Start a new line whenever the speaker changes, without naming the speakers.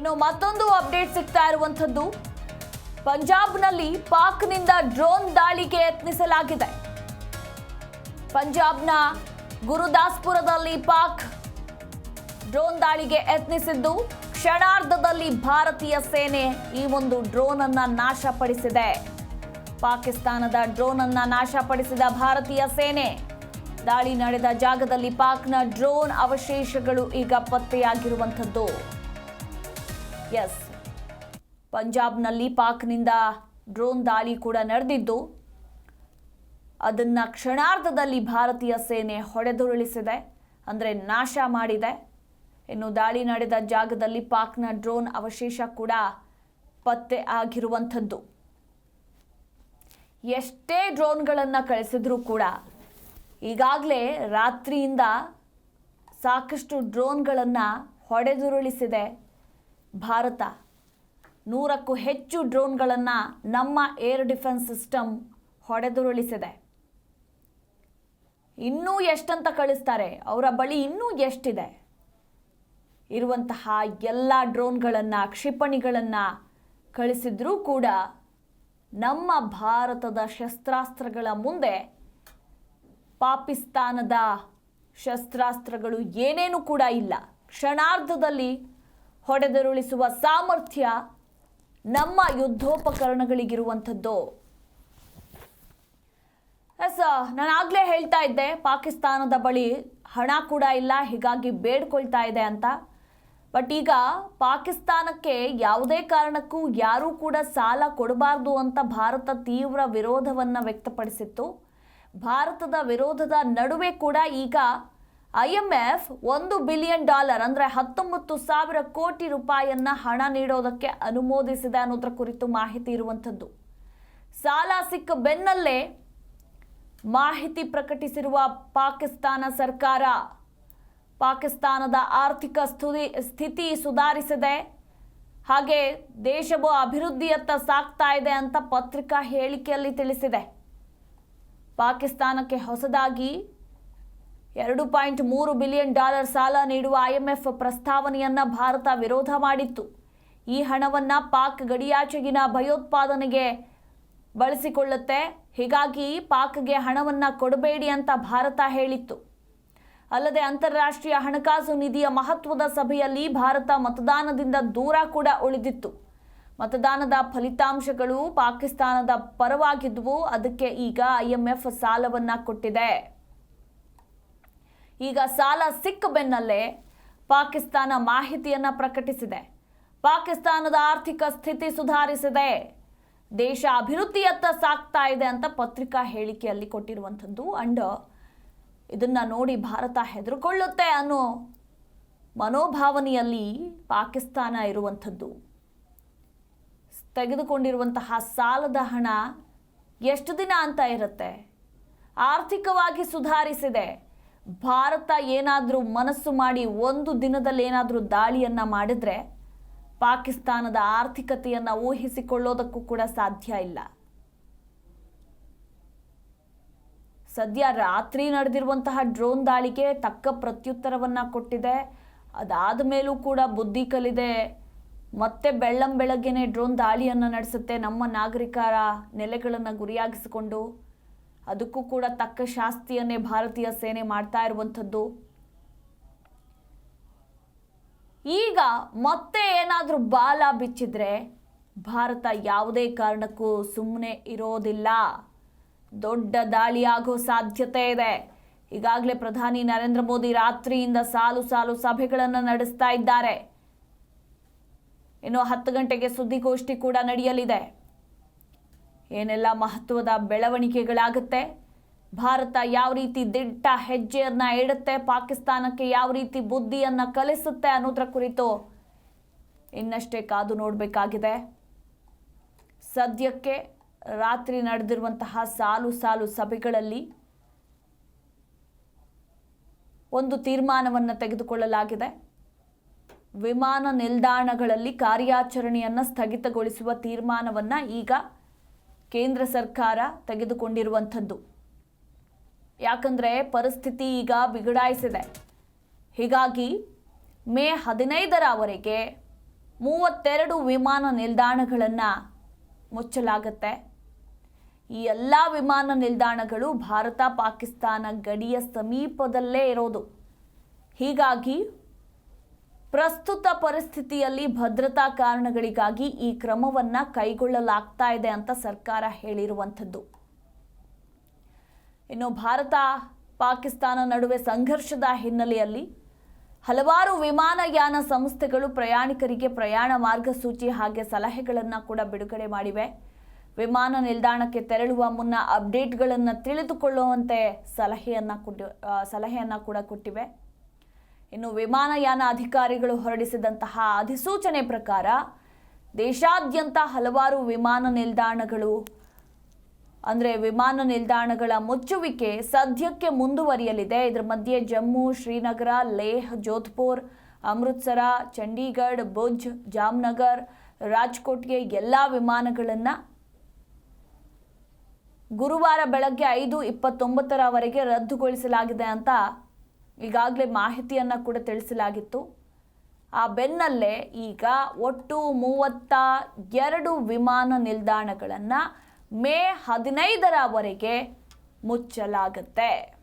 ಇನ್ನು ಮತ್ತೊಂದು ಅಪ್ಡೇಟ್ ಸಿಗ್ತಾ ಇರುವಂಥದ್ದು. ಪಂಜಾಬ್ನಲ್ಲಿ ಪಾಕ್ನಿಂದ ಡ್ರೋನ್ ದಾಳಿಗೆ ಯತ್ನಿಸಲಾಗಿದೆ. ಪಂಜಾಬ್ನ ಗುರುದಾಸ್ಪುರದಲ್ಲಿ ಪಾಕ್ ಡ್ರೋನ್ ದಾಳಿಗೆ ಯತ್ನಿಸಿದ್ದು. ಕ್ಷಣಾರ್ಧದಲ್ಲಿ ಭಾರತೀಯ ಸೇನೆ ಈ ಒಂದು ಡ್ರೋನ್ ಅನ್ನ ನಾಶಪಡಿಸಿದೆ. ಪಾಕಿಸ್ತಾನದ ಡ್ರೋನ್ ಅನ್ನ ನಾಶಪಡಿಸಿದ ಭಾರತೀಯ ಸೇನೆ. ದಾಳಿ ನಡೆದ ಜಾಗದಲ್ಲಿ ಪಾಕ್ನ ಡ್ರೋನ್ ಅವಶೇಷಗಳು ಈಗ ಪತ್ತೆಯಾಗಿರುವಂಥದ್ದು. ಎಸ್ ಪಂಜಾಬ್ನಲ್ಲಿ ಪಾಕ್ನಿಂದ ಡ್ರೋನ್ ದಾಳಿ ಕೂಡ ನಡೆದಿದ್ದು, ಅದನ್ನ ಕ್ಷಣಾರ್ಧದಲ್ಲಿ ಭಾರತೀಯ ಸೇನೆ ಹೊಡೆದುರುಳಿಸಿದೆ, ಅಂದರೆ ನಾಶ ಮಾಡಿದೆ. ಇನ್ನು ದಾಳಿ ನಡೆದ ಜಾಗದಲ್ಲಿ ಪಾಕ್ನ ಡ್ರೋನ್ ಅವಶೇಷ ಕೂಡ ಪತ್ತೆ ಆಗಿರುವಂಥದ್ದು. ಎಷ್ಟೇ ಡ್ರೋನ್ಗಳನ್ನು ಕಳಿಸಿದ್ರೂ ಕೂಡ ಈಗಾಗಲೇ ರಾತ್ರಿಯಿಂದ ಸಾಕಷ್ಟು ಡ್ರೋನ್ಗಳನ್ನು ಹೊಡೆದುರುಳಿಸಿದೆ ಭಾರತ. ನೂರಕ್ಕೂ ಹೆಚ್ಚು ಡ್ರೋನ್ಗಳನ್ನು ನಮ್ಮ ಏರ್ ಡಿಫೆನ್ಸ್ ಸಿಸ್ಟಮ್ ಹೊಡೆದುರುಳಿಸಿದೆ. ಇನ್ನೂ ಎಷ್ಟಂತ ಕಳಿಸ್ತಾರೆ? ಅವರ ಬಳಿ ಇನ್ನೂ ಎಷ್ಟಿದೆ? ಇರುವಂತಹ ಎಲ್ಲ ಡ್ರೋನ್ಗಳನ್ನು, ಕ್ಷಿಪಣಿಗಳನ್ನು ಕಳಿಸಿದ್ರೂ ಕೂಡ ನಮ್ಮ ಭಾರತದ ಶಸ್ತ್ರಾಸ್ತ್ರಗಳ ಮುಂದೆ ಪಾಕಿಸ್ತಾನದ ಶಸ್ತ್ರಾಸ್ತ್ರಗಳು ಏನೇನೂ ಕೂಡ ಇಲ್ಲ. ಕ್ಷಣಾರ್ಧದಲ್ಲಿ ಹೊಡೆದರುಳಿಸುವ ಸಾಮರ್ಥ್ಯ ನಮ್ಮ ಯುದ್ಧೋಪಕರಣಗಳಿಗಿರುವಂಥದ್ದು. ಎಸ್, ನಾನು ಆಗಲೇ ಹೇಳ್ತಾ ಇದ್ದೆ, ಪಾಕಿಸ್ತಾನದ ಬಳಿ ಹಣ ಕೂಡ ಇಲ್ಲ, ಹೀಗಾಗಿ ಬೇಡ್ಕೊಳ್ತಾ ಇದೆ ಅಂತ. ಬಟ್ ಈಗ ಪಾಕಿಸ್ತಾನಕ್ಕೆ ಯಾವುದೇ ಕಾರಣಕ್ಕೂ ಯಾರೂ ಕೂಡ ಸಾಲ ಕೊಡಬಾರ್ದು ಅಂತ ಭಾರತ ತೀವ್ರ ವಿರೋಧವನ್ನು ವ್ಯಕ್ತಪಡಿಸಿತ್ತು. ಭಾರತದ ವಿರೋಧದ ನಡುವೆ ಕೂಡ ಈಗ ಐ ಎಂ ಎಫ್ ಒಂದು ಬಿಲಿಯನ್ ಡಾಲರ್ ಅಂದರೆ ಹತ್ತೊಂಬತ್ತು ಸಾವಿರ ಕೋಟಿ ರೂಪಾಯಿಯನ್ನ ಹಣ ನೀಡೋದಕ್ಕೆ ಅನುಮೋದಿಸಿದೆ ಅನ್ನೋದ್ರ ಕುರಿತು ಮಾಹಿತಿ ಇರುವಂಥದ್ದು. ಸಾಲ ಸಿಕ್ಕ ಬೆನ್ನಲ್ಲೇ ಮಾಹಿತಿ ಪ್ರಕಟಿಸಿರುವ ಪಾಕಿಸ್ತಾನ ಸರ್ಕಾರ, ಪಾಕಿಸ್ತಾನದ ಆರ್ಥಿಕ ಸ್ಥುತಿ, ಸ್ಥಿತಿ ಸುಧಾರಿಸಿದೆ. ಹಾಗೆ ದೇಶವು ಅಭಿವೃದ್ಧಿಯತ್ತ ಸಾಗ್ತಾ ಇದೆ ಅಂತ ಪತ್ರಿಕಾ ಹೇಳಿಕೆಯಲ್ಲಿ ತಿಳಿಸಿದೆ. ಪಾಕಿಸ್ತಾನಕ್ಕೆ ಹೊಸದಾಗಿ ಎರಡು ಪಾಯಿಂಟ್ ಮೂರು ಬಿಲಿಯನ್ ಡಾಲರ್ ಸಾಲ ನೀಡುವ ಐಎಂಎಫ್ ಪ್ರಸ್ತಾವನೆಯನ್ನ ಭಾರತ ವಿರೋಧ ಮಾಡಿತ್ತು. ಈ ಹಣವನ್ನ ಪಾಕ್ ಗಡಿಯಾಚೆಗಿನ ಭಯೋತ್ಪಾದನೆಗೆ ಬಳಸಿಕೊಳ್ಳುತ್ತೆ. ಹೀಗಾಗಿ ಪಾಕ್ಗೆ ಹಣವನ್ನು ಕೊಡಬೇಡಿ ಅಂತ ಭಾರತ ಹೇಳಿತ್ತು. ಅಲ್ಲದೆ ಅಂತಾರಾಷ್ಟ್ರೀಯ ಹಣಕಾಸು ನಿಧಿಯ ಮಹತ್ವದ ಸಭೆಯಲ್ಲಿ ಭಾರತ ಮತದಾನದಿಂದ ದೂರ ಕೂಡ ಉಳಿದಿತ್ತು. ಮತದಾನದ ಫಲಿತಾಂಶಗಳು ಪಾಕಿಸ್ತಾನದ ಪರವಾಗಿದ್ವು. ಅದಕ್ಕೆ ಈಗ ಐಎಂಎಫ್ ಸಾಲವನ್ನು ಕೊಟ್ಟಿದೆ. ಈಗ ಸಾಲ ಸಿಕ್ಕ ಬೆನ್ನಲ್ಲೇ ಪಾಕಿಸ್ತಾನ ಮಾಹಿತಿಯನ್ನು ಪ್ರಕಟಿಸಿದೆ. ಪಾಕಿಸ್ತಾನದ ಆರ್ಥಿಕ ಸ್ಥಿತಿ ಸುಧಾರಿಸಿದೆ. ದೇಶ ಅಭಿವೃದ್ಧಿಯತ್ತ ಸಾಕ್ತಾ ಇದೆ ಅಂತ ಪತ್ರಿಕಾ ಹೇಳಿಕೆಯಲ್ಲಿ ಕೊಟ್ಟಿರುವಂಥದ್ದು. ಅಂಡ್ ಇದನ್ನ ನೋಡಿ ಭಾರತ ಹೆದರ್ಕೊಳ್ಳುತ್ತೆ ಅನ್ನೋ ಮನೋಭಾವನೆಯಲ್ಲಿ ಪಾಕಿಸ್ತಾನ ಇರುವಂಥದ್ದು. ತೆಗೆದುಕೊಂಡಿರುವಂತಹ ಸಾಲದ ಹಣ ಎಷ್ಟು ದಿನ ಅಂತ ಇರುತ್ತೆ? ಆರ್ಥಿಕವಾಗಿ ಸುಧಾರಿಸಿದೆ. ಭಾರತ ಏನಾದರೂ ಮನಸ್ಸು ಮಾಡಿ ಒಂದು ದಿನದಲ್ಲಿ ಏನಾದರೂ ದಾಳಿಯನ್ನು ಮಾಡಿದರೆ ಪಾಕಿಸ್ತಾನದ ಆರ್ಥಿಕತೆಯನ್ನು ಊಹಿಸಿಕೊಳ್ಳೋದಕ್ಕೂ ಕೂಡ ಸಾಧ್ಯ ಇಲ್ಲ. ಸದ್ಯ ರಾತ್ರಿ ನಡೆದಿರುವಂತಹ ಡ್ರೋನ್ ದಾಳಿಗೆ ತಕ್ಕ ಪ್ರತ್ಯುತ್ತರವನ್ನು ಕೊಟ್ಟಿದೆ. ಅದಾದ ಮೇಲೂ ಕೂಡ ಬುದ್ಧಿ ಕಲಿದೆ. ಮತ್ತೆ ಬೆಳ್ಳಂ ಬೆಳಗ್ಗೆನೆ ಡ್ರೋನ್ ದಾಳಿಯನ್ನು ನಡೆಸುತ್ತೆ ನಮ್ಮ ನಾಗರಿಕರ ನೆಲೆಗಳನ್ನು ಗುರಿಯಾಗಿಸಿಕೊಂಡು. ಅದಕ್ಕೂ ಕೂಡ ತಕ್ಕ ಶಾಸ್ತಿಯನ್ನೇ ಭಾರತೀಯ ಸೇನೆ ಮಾಡ್ತಾ ಇರುವಂಥದ್ದು. ಈಗ ಮತ್ತೆ ಏನಾದರೂ ಬಾಲ ಬಿಚ್ಚಿದ್ರೆ ಭಾರತ ಯಾವುದೇ ಕಾರಣಕ್ಕೂ ಸುಮ್ಮನೆ ಇರೋದಿಲ್ಲ. ದೊಡ್ಡ ದಾಳಿಯಾಗೋ ಸಾಧ್ಯತೆ ಇದೆ. ಈಗಾಗಲೇ ಪ್ರಧಾನಿ ನರೇಂದ್ರ ಮೋದಿ ರಾತ್ರಿಯಿಂದ ಸಾಲು ಸಾಲು ಸಭೆಗಳನ್ನು ನಡೆಸ್ತಾ ಇದ್ದಾರೆ. ಇನ್ನು ಹತ್ತು ಗಂಟೆಗೆ ಸುದ್ದಿಗೋಷ್ಠಿ ಕೂಡ ನಡೆಯಲಿದೆ. ಏನೆಲ್ಲ ಮಹತ್ವದ ಬೆಳವಣಿಗೆಗಳಾಗುತ್ತೆ? ಭಾರತ ಯಾವ ರೀತಿ ದಿಟ್ಟ ಹೆಜ್ಜೆಯನ್ನ ಇಡುತ್ತೆ ಪಾಕಿಸ್ತಾನಕ್ಕೆ ಯಾವ ರೀತಿ ಬುದ್ಧಿಯನ್ನು ಕಲಿಸುತ್ತೆ ಅನ್ನೋದ್ರ ಕುರಿತು ಇನ್ನಷ್ಟೇ ಕಾದು ನೋಡಬೇಕಾಗಿದೆ. ಸದ್ಯಕ್ಕೆ ರಾತ್ರಿ ನಡೆದಿರುವಂತಹ ಸಾಲು ಸಾಲು ಸಭೆಗಳಲ್ಲಿ ಒಂದು ತೀರ್ಮಾನವನ್ನು ತೆಗೆದುಕೊಳ್ಳಲಾಗಿದೆ. ವಿಮಾನ ನಿಲ್ದಾಣಗಳಲ್ಲಿ ಕಾರ್ಯಾಚರಣೆಯನ್ನು ಸ್ಥಗಿತಗೊಳಿಸುವ ತೀರ್ಮಾನವನ್ನು ಈಗ ಕೇಂದ್ರ ಸರ್ಕಾರ ತೆಗೆದುಕೊಂಡಿರುವಂಥದ್ದು. ಯಾಕಂದರೆ ಪರಿಸ್ಥಿತಿ ಈಗ ಬಿಗಡಾಯಿಸಿದೆ. ಹೀಗಾಗಿ ಮೇ ಹದಿನೈದರವರೆಗೆ ಮೂವತ್ತೆರಡು ವಿಮಾನ ನಿಲ್ದಾಣಗಳನ್ನು ಮುಚ್ಚಲಾಗುತ್ತೆ. ಈ ಎಲ್ಲ ವಿಮಾನ ನಿಲ್ದಾಣಗಳು ಭಾರತ, ಪಾಕಿಸ್ತಾನ ಗಡಿಯ ಸಮೀಪದಲ್ಲೇ ಇರೋದು. ಹೀಗಾಗಿ ಪ್ರಸ್ತುತ ಪರಿಸ್ಥಿತಿಯಲ್ಲಿ ಭದ್ರತಾ ಕಾರಣಗಳಿಗಾಗಿ ಈ ಕ್ರಮವನ್ನ ಕೈಗೊಳ್ಳಲಾಗ್ತಾ ಇದೆ ಅಂತ ಸರ್ಕಾರ ಹೇಳಿರುವಂಥದ್ದು. ಇನ್ನು ಭಾರತ ಪಾಕಿಸ್ತಾನ ನಡುವೆ ಸಂಘರ್ಷದ ಹಿನ್ನೆಲೆಯಲ್ಲಿ ಹಲವಾರು ವಿಮಾನಯಾನ ಸಂಸ್ಥೆಗಳು ಪ್ರಯಾಣಿಕರಿಗೆ ಪ್ರಯಾಣ ಮಾರ್ಗಸೂಚಿ ಹಾಗೆ ಸಲಹೆಗಳನ್ನು ಕೂಡ ಬಿಡುಗಡೆ ಮಾಡಿವೆ. ವಿಮಾನ ನಿಲ್ದಾಣಕ್ಕೆ ತೆರಳುವ ಮುನ್ನ ಅಪ್ಡೇಟ್ಗಳನ್ನು ತಿಳಿದುಕೊಳ್ಳುವಂತೆ ಸಲಹೆಯನ್ನು ಕೊಟ್ಟು ಸಲಹೆಯನ್ನು ಕೂಡ ಕೊಟ್ಟಿವೆ. ಇನ್ನು ವಿಮಾನಯಾನ ಅಧಿಕಾರಿಗಳು ಹೊರಡಿಸಿದಂತಹ ಅಧಿಸೂಚನೆ ಪ್ರಕಾರ ದೇಶಾದ್ಯಂತ ಹಲವಾರು ವಿಮಾನ ನಿಲ್ದಾಣಗಳು, ಅಂದರೆ ವಿಮಾನ ನಿಲ್ದಾಣಗಳ ಮುಚ್ಚುವಿಕೆ ಸದ್ಯಕ್ಕೆ ಮುಂದುವರಿಯಲಿದೆ. ಇದರ ಮಧ್ಯೆ ಜಮ್ಮು, ಶ್ರೀನಗರ, ಲೇಹ್, ಜೋಧ್ಪುರ್, ಅಮೃತ್ಸರ, ಚಂಡೀಗಢ, ಭುಜ್, ಜಾಮ್ನಗರ್, ರಾಜ್ಕೋಟ್ಗೆ ಎಲ್ಲ ವಿಮಾನಗಳನ್ನು ಗುರುವಾರ ಬೆಳಗ್ಗೆ ಐದು ಇಪ್ಪತ್ತೊಂಬತ್ತರವರೆಗೆ ರದ್ದುಗೊಳಿಸಲಾಗಿದೆ ಅಂತ ಈಗಾಗಲೇ ಮಾಹಿತಿಯನ್ನು ಕೂಡ ತಿಳಿಸಲಾಗಿತ್ತು. ಆ ಬೆನ್ನಲ್ಲೇ ಈಗ ಒಟ್ಟು ಮೂವತ್ತ ಎರಡು ವಿಮಾನ ನಿಲ್ದಾಣಗಳನ್ನು ಮೇ ಹದಿನೈದರವರೆಗೆ ಮುಚ್ಚಲಾಗುತ್ತೆ.